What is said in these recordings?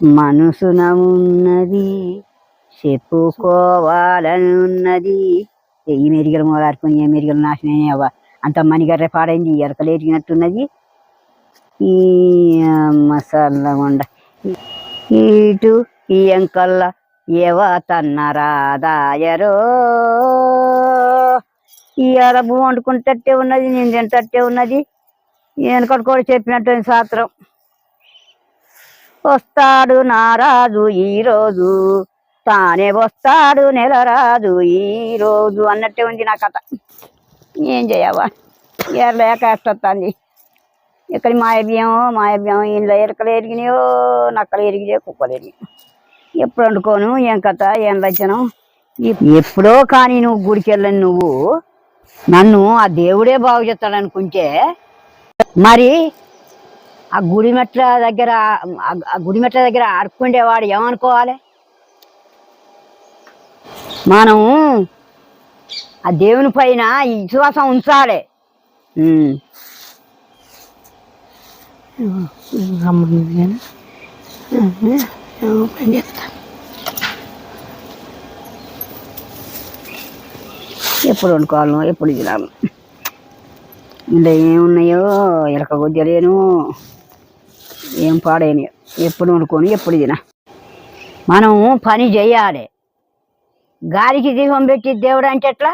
మనసున ఉన్నది చెప్పుకోవాలనున్నది ఈ మెరిగలు మొదలుకొని ఏ మెరిగలు నాశనం అవ్వ. అంత మణిగర్రె పాడైంది ఎరకలేరిగినట్టున్నది ఈ మసాలా ఉండ ఇటు ఈ ఎంకల్ల ఏవ తన్నరాదాయరో ఈ అరబు వండుకుంటట్టే ఉన్నది నేను తింటట్టే ఉన్నది. వెనకటి కూడా చెప్పినట్టు శాస్త్రం. వస్తాడు నారాజు ఈ రోజు. తానే వస్తాడు నెల రాజు ఈ రోజు అన్నట్టే ఉంది నా కథ. ఏం చేయవా? ఎరలేక వస్తుంది ఇక్కడ మాయవ్యం మాయవ్యం ఇంట్లో ఎరకలు ఎరిగినాయో నక్కలు ఎరిగినాయో కుక్కలు ఎరిగినాయి. ఎప్పుడు వండుకోను? ఏం కథ? ఏం లక్షణం ఎప్పుడో కానీ నువ్వు గుడికి వెళ్ళని నువ్వు నన్ను ఆ దేవుడే బాగు చేస్తాడు మరి ఆ గుడి మెట్ల దగ్గర ఆ- ఆ గుడి మెట్ల దగ్గర ఆడుకుండేవాడు ఏమనుకోవాలి? మనం ఆ దేవుని పైన విశ్వాసం ఉంచాలి. ఎప్పుడు వండుకోవాలను ఎప్పుడు తినాలి. ఇందులో ఏమున్నాయో ఎలక కొద్దిలేను ఏం పాడైన ఎప్పుడు వండుకొని ఎప్పుడు తిన. మనం పని చేయాలి. గాలికి దీపం పెట్టి దేవుడు అంటే ఎట్లా?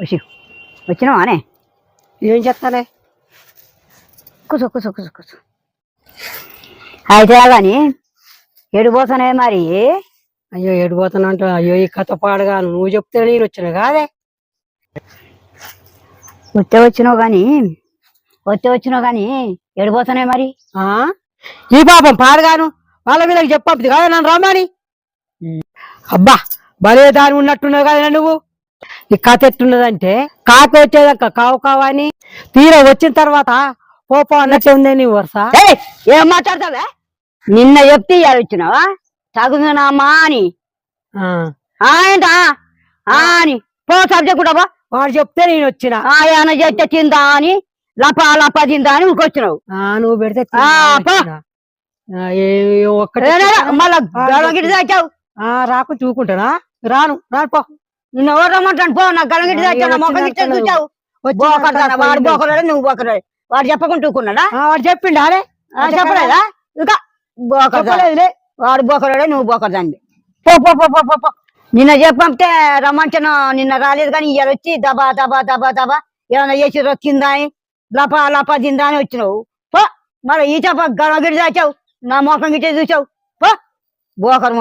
వచ్చి వచ్చినావానే ఏం చెప్తాలే కూర్చో కూర్చో కూర్చో కూర్చో అయితే కానీ ఎడిపోతానే మరి? అయ్యో ఎడిపోతున్నా అంటే అయ్యో ఈ కథ పాడగాను. నువ్వు చెప్తే నేను వచ్చిన కాదే? వస్తే వచ్చినావు కానీ వస్తే వచ్చినావు కానీ ఎడిపోతానే మరి. ఆ? ఈ పాపం పాడగాను వాళ్ళ వీళ్ళకి చెప్పద్దు కదా నన్ను రమ్మని? అబ్బా భలే దాని ఉన్నట్టున్నావు కదా నువ్వు. ఈ కథ ఎట్టున్నదంటే కాకి వచ్చేదాకా కావు కావని తీరా వచ్చిన తర్వాత పోపో అన్నట్టు ఉంది నీ వరుస. ఏం మాట్లాడతావే? నిన్న చెప్తే ఇవాళ వచ్చినావా? తగుదనమ్మా అని. ఆ, ఏంటా అని. పో సబ్జెక్ట్ కూడా వాడు చెప్తే నేను వచ్చిన. ఆయన చెట్ట తిందా అని లప లప తిందా అని ఊకొచ్చినావు ఆ, నువ్వు పెడితే మళ్ళా రాకు చూకుంటానా? రాను రాను పో. నిన్న ఎవరు రమ్మంటాను పో నా గలగిటి ఆ, దాచావు నా మొక్క చూచావు వాడు. బోకరాడు నువ్వు బోకరాడు వాడు ఆ, వాడు చెప్పిండు అరే చెప్పలేదా? ఇంకా వాడు బోకరాడే నువ్వు బోకరదాన్ని పో పో పో పో పో పో. నిన్న చెప్పంటే రమ్మంచను నిన్న రాలేదు కానీ ఇవాళ వచ్చి దబా దబా దబా దబా. ఏమైనా చేసి రొచ్చిందా లపా లపా తిందా అని వచ్చినావు. పో మరి ఈ చెప్ప గలగిడి దాచావు నా మొఖం గిట్టే చూసావు. పో బోకరు